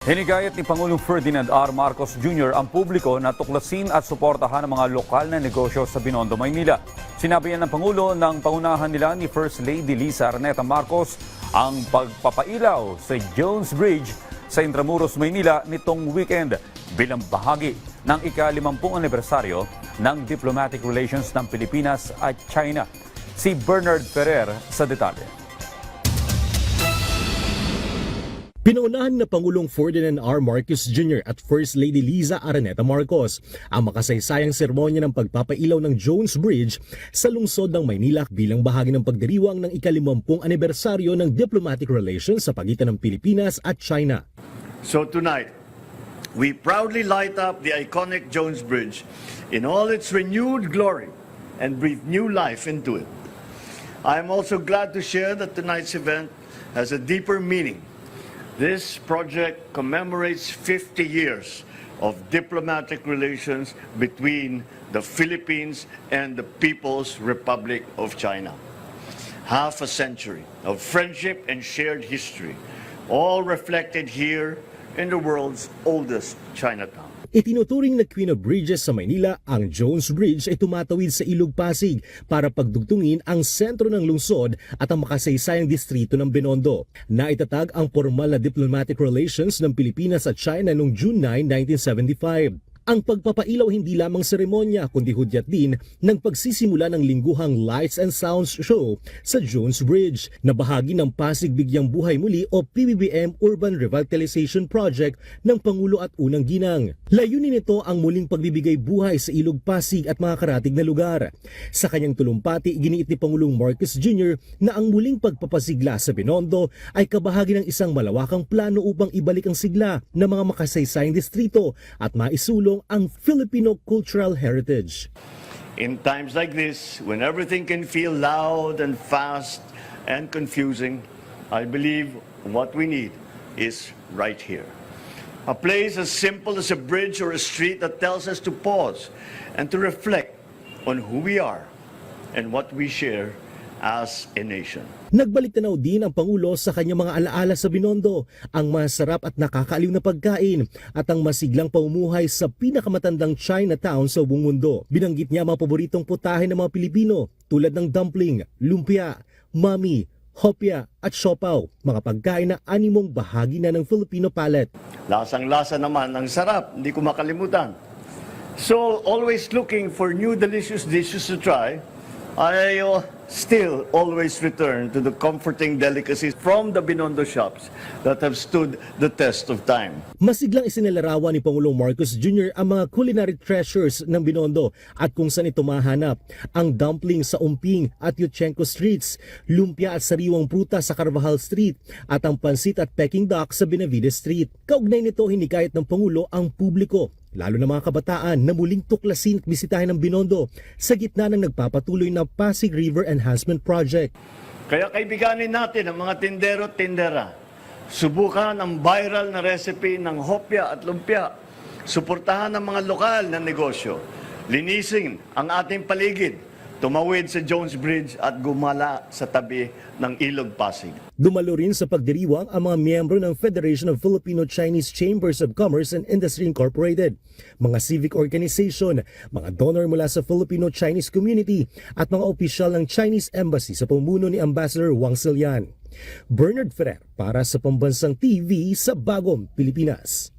Hinigayat ni Pangulong Ferdinand R. Marcos Jr. ang publiko na tuklasin at suportahan ang mga lokal na negosyo sa Binondo, Maynila. Sinabi yan ng Pangulo ng pangunahan nila ni First Lady Lisa Arneta Marcos ang pagpapailaw sa Jones Bridge sa Intramuros, Maynila nitong weekend bilang bahagi ng ika-limampung anibersaryo ng diplomatic relations ng Pilipinas at China. Si Bernard Ferrer sa detalye. Pinaunahan na Pangulong Ferdinand R. Marcos Jr. at First Lady Liza Araneta Marcos ang makasaysayang seremonya ng pagpapailaw ng Jones Bridge sa lungsod ng Maynila bilang bahagi ng pagdiriwang ng ikalimampung anibersaryo ng diplomatic relations sa pagitan ng Pilipinas at China. So tonight, we proudly light up the iconic Jones Bridge in all its renewed glory and breathe new life into it. I am also glad to share that tonight's event has a deeper meaning. This project commemorates 50 years of diplomatic relations between the Philippines and the People's Republic of China half a century of friendship and shared history, all reflected here in the world's oldest Chinatown. Itinuturing na Queen of Bridges sa Maynila, ang Jones Bridge ay tumatawid sa Ilog Pasig para pagdugtungin ang sentro ng lungsod at ang makasaysayang distrito ng Binondo. Naitatag ang formal na diplomatic relations ng Pilipinas at China noong June 9, 1975. Ang pagpapailaw hindi lamang seremonya kundi hudyat din ng pagsisimula ng lingguhang Lights and Sounds Show sa Jones Bridge na bahagi ng Pasig Bigyang Buhay Muli o PBBM Urban Revitalization Project ng Pangulo at Unang Ginang. Layunin nito ang muling pagbibigay buhay sa Ilog Pasig at mga karatig na lugar. Sa kanyang tulumpati, giniit ni Pangulong Marcos Jr. na ang muling pagpapasigla sa Binondo ay kabahagi ng isang malawakang plano upang ibalik ang sigla ng mga makasaysayang distrito at maisulong ang Filipino cultural heritage. In times like this, when everything can feel loud and fast and confusing, I believe what we need is right here. A place as simple as a bridge or a street that tells us to pause and to reflect on who we are and what we share as a nation. Nagbalik tanaw din ang Pangulo sa kanyang mga alaala sa Binondo, ang masarap at nakakaaliw na pagkain at ang masiglang pamumuhay sa pinakamatandang Chinatown sa buong mundo. Binanggit niya ang mga paboritong putahe ng mga Pilipino tulad ng dumpling, lumpia, mami, hopia at siopaw, mga pagkain na animong bahagi na ng Filipino palate. Lasang-lasa naman, ang sarap, hindi ko makalimutan. So, always looking for new delicious dishes to try, I uh, still always return to the comforting delicacies from the Binondo shops that have stood the test of time. Masiglang isinalarawan ni Pangulong Marcos Jr. ang mga culinary treasures ng Binondo at kung saan ito mahanap. Ang dumpling sa Umping at Yutchenko Streets, lumpia at sariwang pruta sa Carvajal Street, at ang pansit at Peking duck sa Benavides Street. Kaugnay nito hinikayat ng Pangulo ang publiko lalo na mga kabataan na muling tuklasin at bisitahin ng Binondo sa gitna ng nagpapatuloy na Pasig River Enhancement Project. Kaya kaibiganin natin ang mga tindero at tindera. Subukan ang viral na recipe ng hopya at lumpia. Suportahan ang mga lokal na negosyo. Linisin ang ating paligid. Tumawid sa Jones Bridge at gumala sa tabi ng Ilog Pasig. Dumalo rin sa pagdiriwang ang mga miyembro ng Federation of Filipino-Chinese Chambers of Commerce and Industry Incorporated, mga civic organization, mga donor mula sa Filipino-Chinese community at mga opisyal ng Chinese Embassy sa pamumuno ni Ambassador Wang Silian. Bernard Ferrer para sa Pambansang TV sa Bagong Pilipinas.